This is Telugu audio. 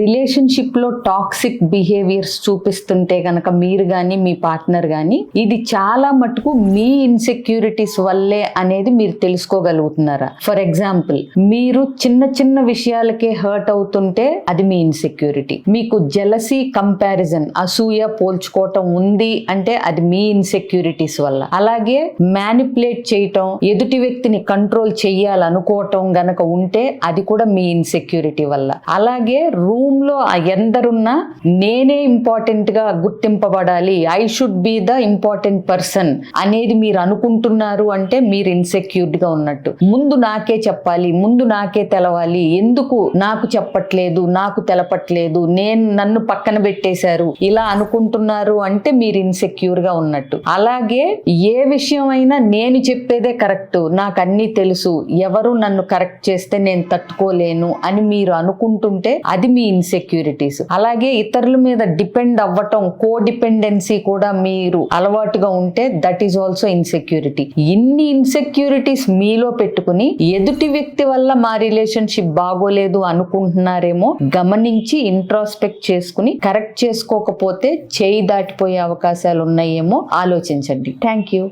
రిలేషన్షిప్లో టాక్సిక్ బిహేవియర్స్ చూపిస్తుంటే కనుక మీరు కానీ మీ పార్ట్నర్ కానీ ఇది చాలా మటుకు మీ ఇన్సెక్యూరిటీస్ వల్లే అనేది మీరు తెలుసుకోగలుగుతున్నారా? ఫర్ ఎగ్జాంపుల్ మీరు చిన్న చిన్న విషయాలకే హర్ట్ అవుతుంటే అది మీ ఇన్సెక్యూరిటీ మీకు జలసీ కంపారిజన్ అసూయ పోల్చుకోవటం ఉంది అంటే అది మీ ఇన్సెక్యూరిటీస్ వల్ల. అలాగే మ్యానిపులేట్ చేయటం ఎదుటి వ్యక్తిని కంట్రోల్ చెయ్యాలనుకోవటం గనక ఉంటే అది కూడా మీ ఇన్సెక్యూరిటీ వల్ల. అలాగే లో ఎందరున్నా నేనే ఇంపార్టెంట్గా గుర్తింపబడాలి. I should be the important person అనేది మీరు అనుకుంటున్నారు అంటే మీరు ఇన్సెక్యూర్డ్గా ఉన్నట్టు. ముందు నాకే చెప్పాలి ముందు నాకే తెలవాలి. ఎందుకు నాకు చెప్పట్లేదు నాకు తెలపట్లేదు నేను నన్ను పక్కన పెట్టేశారు ఇలా అనుకుంటున్నారు అంటే మీరు ఇన్సెక్యూర్గా ఉన్నట్టు. అలాగే ఏ విషయం అయినా నేను చెప్పేదే కరెక్ట్ నాకు అన్ని తెలుసు ఎవరు నన్ను కరెక్ట్ చేస్తే నేను తట్టుకోలేను అని మీరు అనుకుంటుంటే అది మీ ఇన్సెక్యూరిటీస్ అలాగే ఇతరుల మీద డిపెండ్ అవ్వటం కో డిపెండెన్సీ కూడా మీరు అలవాటుగా ఉంటే దట్ ఈస్ ఆల్సో ఇన్సెక్యూరిటీ ఇన్ని ఇన్సెక్యూరిటీస్ మీలో పెట్టుకుని ఎదుటి వ్యక్తి వల్ల మా రిలేషన్షిప్ బాగోలేదు అనుకుంటున్నారేమో గమనించి ఇంట్రాస్పెక్ట్ చేసుకుని కరెక్ట్ చేసుకోకపోతే చేయి దాటిపోయే అవకాశాలు ఉన్నాయేమో ఆలోచించండి. Thank you